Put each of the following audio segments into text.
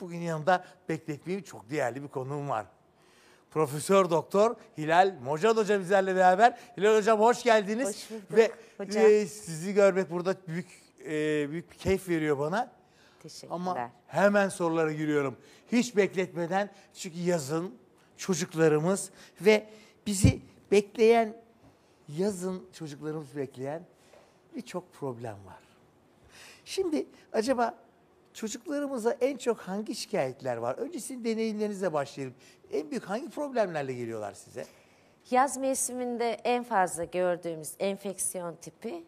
Bugün yanımda bekletmeyeyim çok değerli bir konuğum var. Profesör Doktor Hilal Mocan Hoca bizlerle beraber. Hilal Hocam hoş geldiniz. Hoş bulduk Ve hocam. e, sizi görmek burada büyük e, büyük bir keyif veriyor bana. Teşekkürler. Ama hemen sorulara giriyorum. Hiç bekletmeden çünkü yazın çocuklarımız ve bizi bekleyen yazın çocuklarımız bekleyen birçok problem var. Şimdi acaba çocuklarımıza en çok hangi şikayetler var? Önce sizin deneyimlerinize başlayalım. En büyük hangi problemlerle geliyorlar size? Yaz mevsiminde en fazla gördüğümüz enfeksiyon tipi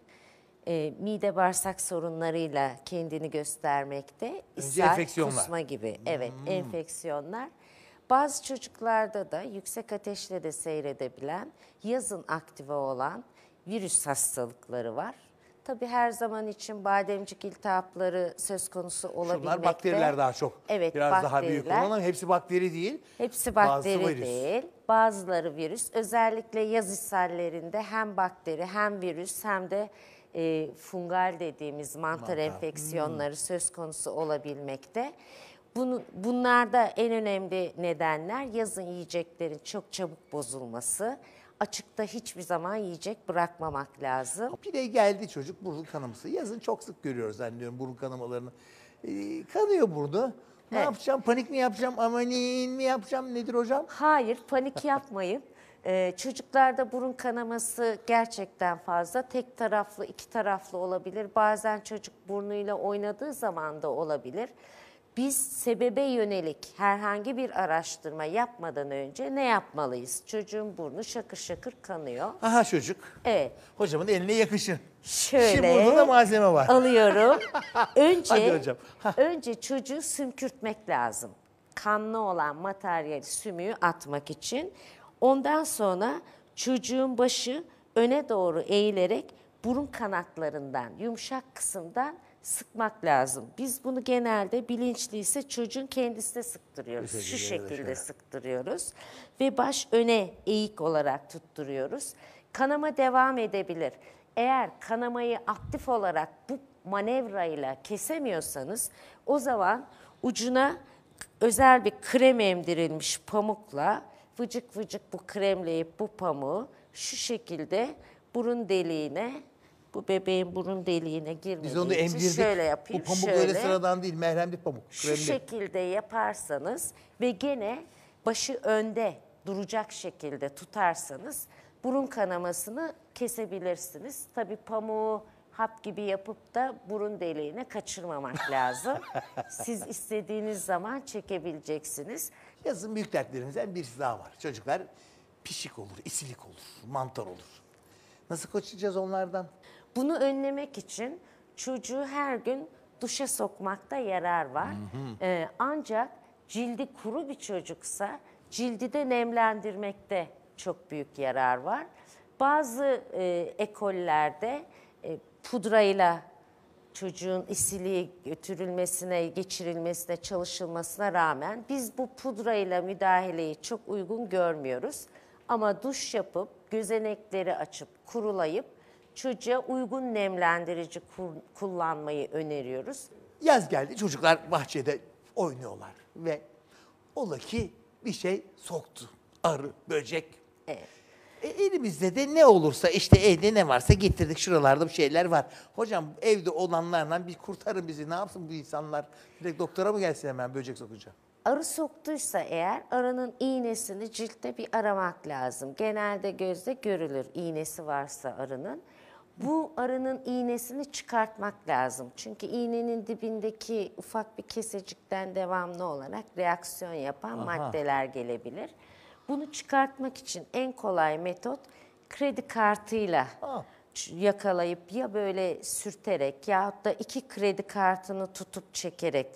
e, mide bağırsak sorunlarıyla kendini göstermekte. İshal, enfeksiyonlar. kusma gibi. Evet, enfeksiyonlar. Bazı çocuklarda da yüksek ateşle de seyredebilen, yazın aktive olan virüs hastalıkları var. Tabii her zaman için bademcik iltihapları söz konusu olabilmekte. Şunlar bakteriler daha çok. Evet, Biraz daha büyük bakteriler. olan ama hepsi bakteri değil. Hepsi bakteri virüs. değil, bazıları virüs. Özellikle yaz ishallerinde hem bakteri hem virüs hem de e, fungal dediğimiz mantar, Mantar. enfeksiyonları söz konusu olabilmekte. Bunu, bunlarda en önemli nedenler yazın yiyeceklerin çok çabuk bozulması. Açıkta hiçbir zaman yiyecek bırakmamak lazım. Bir de geldi çocuk burun kanaması. Yazın çok sık görüyoruz zannediyorum burun kanamalarını. Ee, kanıyor burnu. Ne Evet. yapacağım? Panik mi yapacağım? Amanin mi yapacağım? Nedir hocam? Hayır, panik yapmayın. Ee, çocuklarda burun kanaması gerçekten fazla. Tek taraflı, iki taraflı olabilir. Bazen çocuk burnuyla oynadığı zaman da olabilir. Biz sebebe yönelik herhangi bir araştırma yapmadan önce ne yapmalıyız? Çocuğun burnu şakır şakır kanıyor. Aha çocuk. Evet, Hocamın eline yakışın. şöyle Şimdi burada da malzeme var. alıyorum. Önce, Hadi hocam. Önce çocuğu sümkürtmek lazım. Kanlı olan materyali sümüğü atmak için. Ondan sonra çocuğun başı öne doğru eğilerek burun kanatlarından, yumuşak kısımdan sıkmak lazım. Biz bunu genelde bilinçliyse çocuğun kendisine sıktırıyoruz. Şu şekilde, şekilde şöyle. sıktırıyoruz. Ve baş öne eğik olarak tutturuyoruz. Kanama devam edebilir. Eğer kanamayı aktif olarak bu manevrayla kesemiyorsanız o zaman ucuna özel bir krem emdirilmiş pamukla vıcık vıcık bu kremleyip bu pamuğu şu şekilde burun deliğine bu bebeğin burun deliğine girmediği Biz onu için şöyle yapayım. Bu pamuk şöyle. öyle sıradan değil. Merhemli pamuk. Şu Kremli. şekilde yaparsanız ve gene başı önde duracak şekilde tutarsanız burun kanamasını kesebilirsiniz. Tabii pamuğu hap gibi yapıp da burun deliğine kaçırmamak lazım. Siz istediğiniz zaman çekebileceksiniz. Yazın büyük dertlerimizden birisi daha var. Çocuklar pişik olur, isilik olur, mantar olur. Nasıl kaçacağız onlardan? Bunu önlemek için çocuğu her gün duşa sokmakta yarar var. Ee, ancak cildi kuru bir çocuksa cildi de nemlendirmekte çok büyük yarar var. Bazı e, ekollerde e, pudrayla çocuğun isiliği götürülmesine, geçirilmesine çalışılmasına rağmen biz bu pudrayla müdahaleyi çok uygun görmüyoruz. Ama duş yapıp, gözenekleri açıp, kurulayıp çocuğa uygun nemlendirici kullanmayı öneriyoruz. Yaz geldi çocuklar bahçede oynuyorlar ve ola ki bir şey soktu. Arı, böcek. Evet. E, elimizde de ne olursa işte evde ne varsa getirdik şuralarda bir şeyler var. Hocam evde olanlarla bir kurtarın bizi ne yapsın bu insanlar? Direkt doktora mı gelsin hemen böcek sokunca? Arı soktuysa eğer arının iğnesini ciltte bir aramak lazım. Genelde gözde görülür iğnesi varsa arının. Bu arının iğnesini çıkartmak lazım. Çünkü iğnenin dibindeki ufak bir kesecikten devamlı olarak reaksiyon yapan maddeler gelebilir. Bunu çıkartmak için en kolay metot kredi kartıyla Aa. ç- yakalayıp ya böyle sürterek yahut da iki kredi kartını tutup çekerek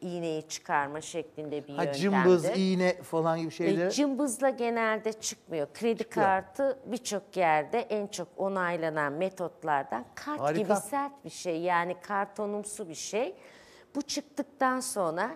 iğneyi çıkarma şeklinde bir Ha yöntemdir. cımbız, iğne falan gibi E, şeyler. cımbızla genelde çıkmıyor. Kredi Çıkıyor. kartı birçok yerde en çok onaylanan metotlardan. Kart Harika. gibi sert bir şey yani kartonumsu bir şey. Bu çıktıktan sonra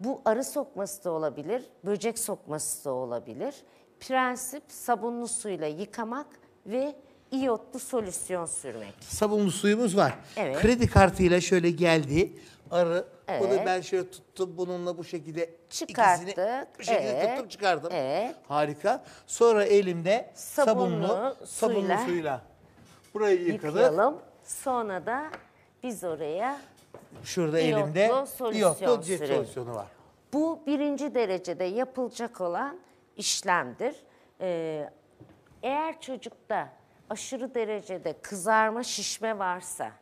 bu arı sokması da olabilir, böcek sokması da olabilir. Prensip sabunlu suyla yıkamak ve iyotlu solüsyon sürmek. Sabunlu suyumuz var. Evet. Kredi kartıyla şöyle geldi. Arı. Bunu Evet. ben şöyle tuttum bununla bu şekilde Çıkarttık, ikisini bu şekilde evet, tuttum çıkardım. evet. Harika. Sonra elimde Sabunlu sabunlu, sabunlu suyla suyla, burayı yıkadık. Yıkayalım. Sonra da biz oraya Şurada İyotlu elimde solüsyon iyotlu cilt var. Bu birinci derecede yapılacak olan işlemdir. Ee, eğer çocukta aşırı derecede kızarma, şişme varsa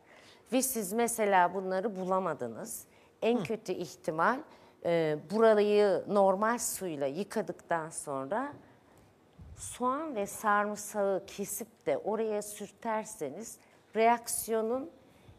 ve siz mesela bunları bulamadınız, en kötü ihtimal e, burayı normal suyla yıkadıktan sonra soğan ve sarımsağı kesip de oraya sürterseniz reaksiyonun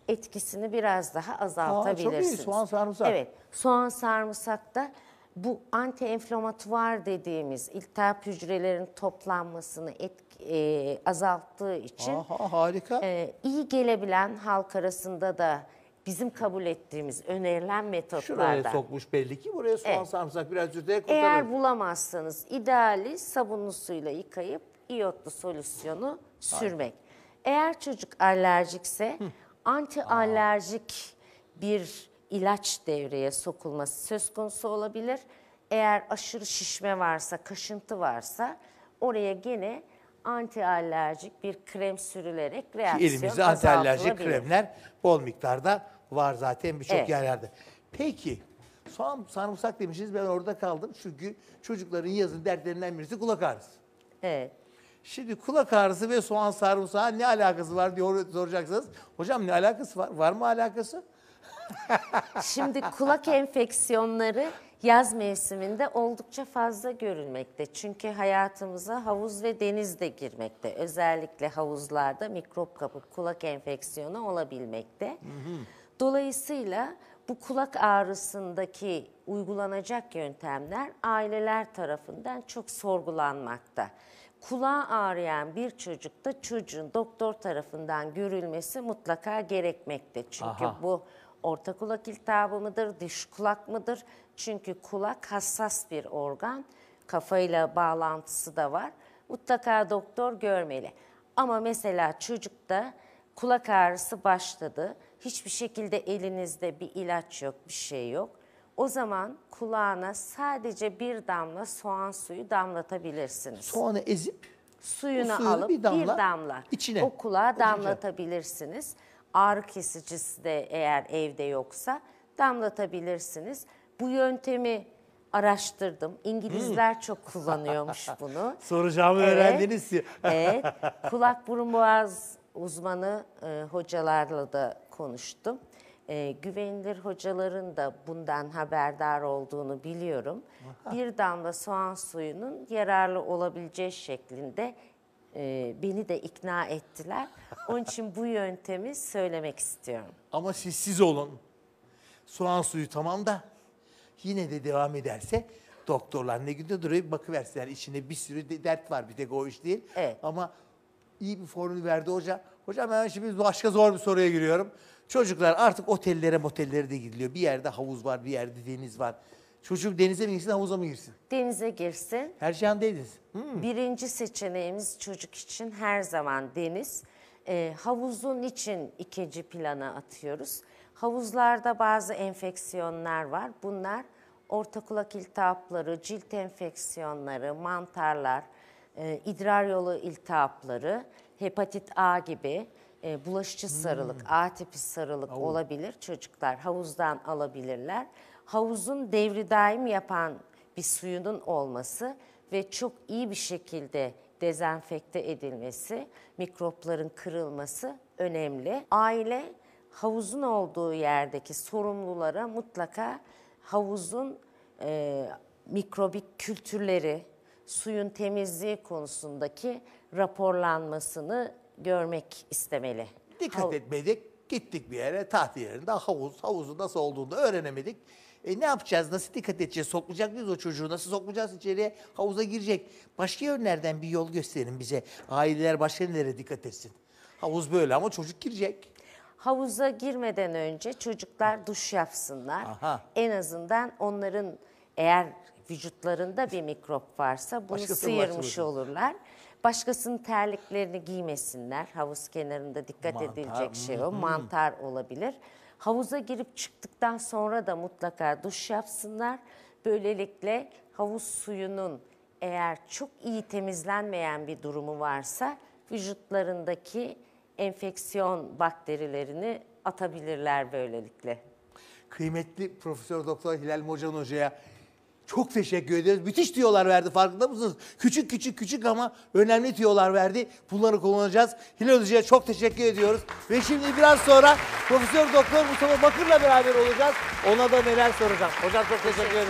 etkisini biraz daha azaltabilirsiniz. soğan, sarımsak. Evet, soğan sarımsakta bu anti-enflamatuar dediğimiz iltihap hücrelerinin toplanmasını etk- e, azalttığı için Aha harika. e, iyi gelebilen halk arasında da bizim kabul ettiğimiz önerilen Şuraya metotlardan. sokmuş belli ki buraya soğan Evet. sarımsak biraz sürterek kurtarır. Eğer bulamazsanız ideali sabunlu suyla yıkayıp iyotlu solüsyonu sürmek. Eğer çocuk alerjikse anti alerjik bir ilaç devreye sokulması söz konusu olabilir. Eğer aşırı şişme varsa, kaşıntı varsa oraya gene anti alerjik bir krem sürülerek reaksiyon elimizde antialerjik azaltılabilir. kremler bol miktarda var zaten birçok Evet. yerlerde. Peki soğan sarımsak demişsiniz ben orada kaldım çünkü çocukların yazın dertlerinden birisi kulak ağrısı. Evet. Şimdi kulak ağrısı ve soğan sarımsağı ne alakası var diye soracaksınız. Hocam ne alakası var? Var mı alakası? Şimdi kulak enfeksiyonları yaz mevsiminde oldukça fazla görülmekte. Çünkü hayatımıza havuz ve deniz de girmekte. Özellikle havuzlarda mikrop kapıp kulak enfeksiyonu olabilmekte. Dolayısıyla bu kulak ağrısındaki uygulanacak yöntemler aileler tarafından çok sorgulanmakta. Kulağı ağrıyan bir çocukta çocuğun doktor tarafından görülmesi mutlaka gerekmekte. Çünkü Aha. bu orta kulak iltihabı mıdır, dış kulak mıdır? Çünkü kulak hassas bir organ, kafayla bağlantısı da var. Mutlaka doktor görmeli. Ama mesela çocukta kulak ağrısı başladı. Hiçbir şekilde elinizde bir ilaç yok, bir şey yok. O zaman kulağına sadece bir damla soğan suyu damlatabilirsiniz. Soğanı ezip Suyunu suyu alıp bir bir damla damla, içine o kulağa damlatabilirsiniz. Ağrı kesicisi de eğer evde yoksa damlatabilirsiniz. Bu yöntemi araştırdım. İngilizler çok kullanıyormuş bunu. soracağımı Evet. öğrendiniz. Evet, kulak burun boğaz uzmanı e, hocalarla da konuştum. E, güvenilir hocaların da bundan haberdar olduğunu biliyorum. Bir damla soğan suyunun yararlı olabileceği şeklinde e, beni de ikna ettiler. Onun için bu yöntemi söylemek istiyorum. Ama siz siz olun. Soğan suyu tamam da yine de devam ederse doktorlar ne günde duruyor bakıversinler. İçinde bir sürü de dert var bir tek o iş değil. Evet. Ama iyi bir formül verdi hoca. Hocam ben şimdi başka zor bir soruya giriyorum. Çocuklar artık otellere motellere de gidiliyor. Bir yerde havuz var bir yerde deniz var. Çocuk denize mi girsin havuza mı girsin? Denize girsin. Her şey deniz. Birinci seçeneğimiz çocuk için her zaman deniz. Ee, havuzun için ikinci plana atıyoruz. Havuzlarda bazı enfeksiyonlar var. Bunlar orta kulak iltihapları, cilt enfeksiyonları, mantarlar, e, idrar yolu iltihapları, hepatit A gibi e, bulaşıcı sarılık, A tipi sarılık olabilir. Çocuklar havuzdan alabilirler. Havuzun devri daim yapan bir suyunun olması ve çok iyi bir şekilde dezenfekte edilmesi, mikropların kırılması önemli. Aile havuzun olduğu yerdeki sorumlulara mutlaka havuzun e, mikrobik kültürleri, suyun temizliği konusundaki raporlanmasını görmek istemeli. Dikkat Hav- etmedik. Gittik bir yere tatil yerinde havuz. Havuzun nasıl olduğunu öğrenemedik. E ne yapacağız? Nasıl dikkat edeceğiz? Sokmayacak mıyız o çocuğu? Nasıl sokmayacağız içeriye? Havuza girecek. Başka yönlerden bir yol gösterin bize. Aileler başka nelere dikkat etsin? Havuz böyle ama çocuk girecek. Havuza girmeden önce çocuklar duş yapsınlar. Aha. En azından onların eğer vücutlarında bir mikrop varsa bunu Başkasına sıyırmış bulaştırmasın. olurlar. Başkasının terliklerini giymesinler. Havuz kenarında dikkat Mantar, edilecek şey o. Mantar olabilir. Havuza girip çıktıktan sonra da mutlaka duş yapsınlar. Böylelikle havuz suyunun eğer çok iyi temizlenmeyen bir durumu varsa vücutlarındaki enfeksiyon bakterilerini atabilirler böylelikle. Kıymetli Profesör Doktor Hilal Mocan Hoca'ya çok teşekkür ediyoruz. Müthiş tüyolar verdi farkında mısınız? Küçük küçük küçük ama önemli tüyolar verdi. Bunları kullanacağız. Hilal Hoca'ya çok teşekkür ediyoruz. Ve şimdi biraz sonra Profesör Doktor Mustafa Bakır'la beraber olacağız. Ona da neler soracağım. Hocam çok teşekkür ederim.